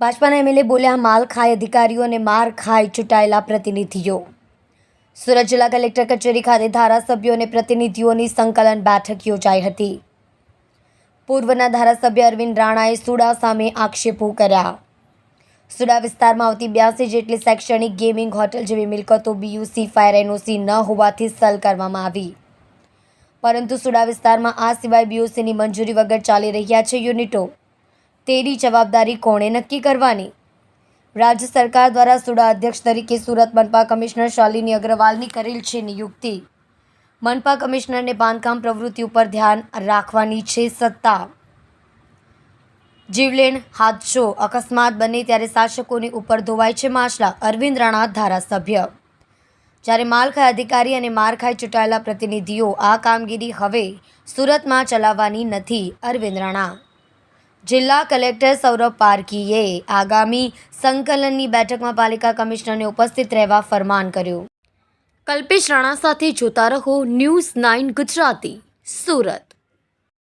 ભાજપાના એમએલએ બોલ્યા, માલ ખાય અધિકારીઓ અને માર ખાય ચૂંટાયેલા પ્રતિનિધિઓ. સુરત જિલ્લા કલેક્ટર કચેરી ખાતે ધારાસભ્યો અને પ્રતિનિધિઓની સંકલન બેઠક યોજાઈ હતી. પૂર્વના ધારાસભ્ય અરવિંદ રાણાએ સુડા સામે આક્ષેપો કર્યા. સુડા વિસ્તારમાં આવતી બ્યાસી જેટલી શૈક્ષણિક ગેમિંગ હોટલ જેવી મિલકતો બીયુસી, ફાયર એનઓસી ન હોવાથી સલ કરવામાં આવી. પરંતુ સુડા વિસ્તારમાં આ સિવાય બીયુસીની મંજૂરી વગર ચાલી રહ્યા છે યુનિટો. તેની જવાબદારી કોણે નક્કી કરવાની? રાજ્ય સરકાર દ્વારા સુડા અધ્યક્ષ તરીકે સુરત મનપા કમિશનર શાલિની અગ્રવાલની કરેલ છે નિયુક્તિ. મનપા કમિશનરને બાંધકામ પ્રવૃત્તિ ઉપર ધ્યાન રાખવાની છે સત્તા. જીવલેણ હાદસો અકસ્માત બને ત્યારે શાસકોની ઉપર ધોવાય છે માછલા, અરવિંદ રાણા ધારાસભ્ય. જ્યારે માલખાય અધિકારી અને મારખાય ચૂંટાયેલા પ્રતિનિધિઓ આ કામગીરી હવે સુરતમાં ચલાવવાની નથી, અરવિંદ રાણા જિલ્લા કલેક્ટર સૌરભ પારકીએ આગામી સંકલનની બેઠકમાં પાલિકા કમિશનરને ઉપસ્થિત રહેવા ફરમાન કર્યું. કલ્પેશ રાણા સાથે જોતા રહો ન્યૂઝ નાઇન ગુજરાતી, સુરત.